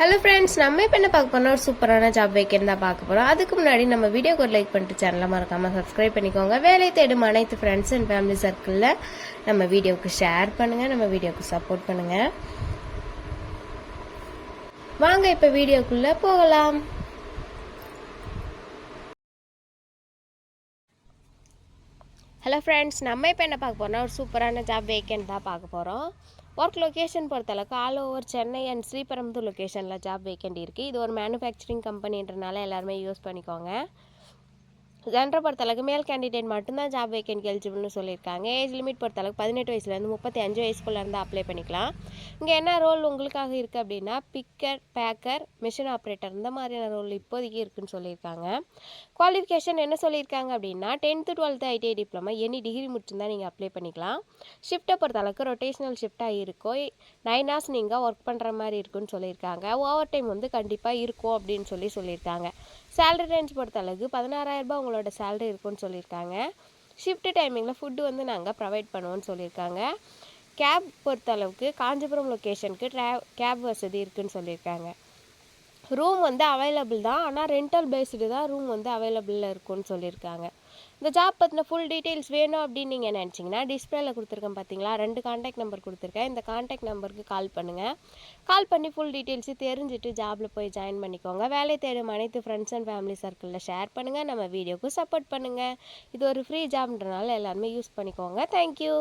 Hello friends நம்ம இப்போ என்ன பார்க்க போனால் ஒரு சூப்பரான ஜாப் வேக்கன் தான் பார்க்க போகிறோம் அதுக்கு முன்னாடி நம்ம வீடியோக்கு ஒரு லைக் பண்ணிட்டு சேனலை மறக்காமல் சப்ஸ்கிரைப் பண்ணிக்கோங்க. வேலை தேடும் அனைத்து ஃப்ரெண்ட்ஸ் அண்ட் ஃபேமிலி சர்க்கிளில் நம்ம வீடியோவுக்கு ஷேர் பண்ணுங்கள் நம்ம வீடியோவுக்கு சப்போர்ட் பண்ணுங்கள் வாங்க இப்போ வீடியோக்குள்ளே போகலாம். ஹலோ ஃப்ரெண்ட்ஸ் நம்ம இப்போ என்ன பார்க்க போகிறோம் ஒரு சூப்பரான ஜாப் வேக்கன்ட் தான் பார்க்க போகிறோம் ஒர்க் லொக்கேஷன் பொறுத்தளவுக்கு all over Chennai and Sriperumbudur லொக்கேஷனில் ஜாப் வேக்கண்ட் இருக்குது இது ஒரு மேனுஃபேக்சரிங் கம்பெனின்றனால எல்லாருமே யூஸ் பண்ணிக்கோங்க. ஜென்டர் பொறுத்தளவுக்கு மேல் கேண்டிடேட் மட்டும்தான் ஜாப் வேக்கன்ட் எலிஜிபிள்னு சொல்லியிருக்காங்க. ஏஜ் லிமிட் பொறுத்தளவுக்கு பதினெட்டு வயசுலேருந்து முப்பத்தி அஞ்சு வயசுக்குள்ளே இருந்தால் அப்ளை பண்ணிக்கலாம். இங்கே என்ன ரோல் உங்களுக்காக இருக்குது அப்படின்னா பிக்கர் பேக்கர் மிஷின் ஆப்ரேட்டர் இந்த மாதிரியான ரோல் இப்போதைக்கு இருக்குன்னு சொல்லியிருக்காங்க. குவாலிஃபிகேஷன் என்ன சொல்லியிருக்காங்க அப்படின்னா tenth twelfth ITI diploma any degree முடிச்சிருந்தால் நீங்கள் அப்ளை பண்ணிக்கலாம். ஷிஃப்ட்டை பொறுத்தளவுக்கு ரொட்டேஷனல் ஷிஃப்ட்டாக இருக்கோ நைன் ஹார்ஸ் நீங்கள் ஒர்க் பண்ணுற மாதிரி இருக்குன்னு சொல்லியிருக்காங்க. ஓவர் டைம் வந்து கண்டிப்பாக இருக்கும் அப்படின்னு சொல்லி சொல்லியிருக்காங்க. சேலரி ரேஞ்ச் பொறுத்தளவுக்கு பதினாறாயிரரூபா உங்களோட சேலரி இருக்கும்னு சொல்லியிருக்காங்க. ஷிஃப்ட் டைமிங்கில் ஃபுட்டு வந்து நாங்கள் ப்ரொவைட் பண்ணுவோம்னு சொல்லியிருக்காங்க. கேப் பொறுத்தளவுக்கு காஞ்சிபுரம் லொக்கேஷனுக்கு ட்ரா கேப் வசதி இருக்குன்னு சொல்லியிருக்காங்க. ரூம் வந்து அவைலபிள் தான். ஆனால் ரெண்டல் பேஸ்டு தான் ரூம் வந்து அவைலபிளில் இருக்கும்னு சொல்லியிருக்காங்க. இந்த ஜாப் பற்றின ஃபுல் டீட்டெயில்ஸ் வேணும் அப்படின்னு நீங்கள் நினச்சிங்கன்னா டிஸ்பிளேல கொடுத்துருக்கேன் பார்த்தீங்களா ரெண்டு காண்டாக்ட் நம்பர் கொடுத்துருக்கேன். இந்த காண்டாக்ட் நம்பருக்கு கால் பண்ணுங்கள் கால் பண்ணி ஃபுல் டீட்டெயில்ஸு தெரிஞ்சுட்டு ஜாபில் போய் ஜாயின் பண்ணிக்கோங்க. வேலை தேடும் அனைத்து ஃப்ரெண்ட்ஸ் அண்ட் ஃபேமிலி சர்க்கிளில் ஷேர் பண்ணுங்கள் நம்ம வீடியோக்கு சப்போர்ட் பண்ணுங்கள் இது ஒரு ஃப்ரீ ஜாப்ன்றனால எல்லாருமே யூஸ் பண்ணிக்கோங்க. தேங்க்யூ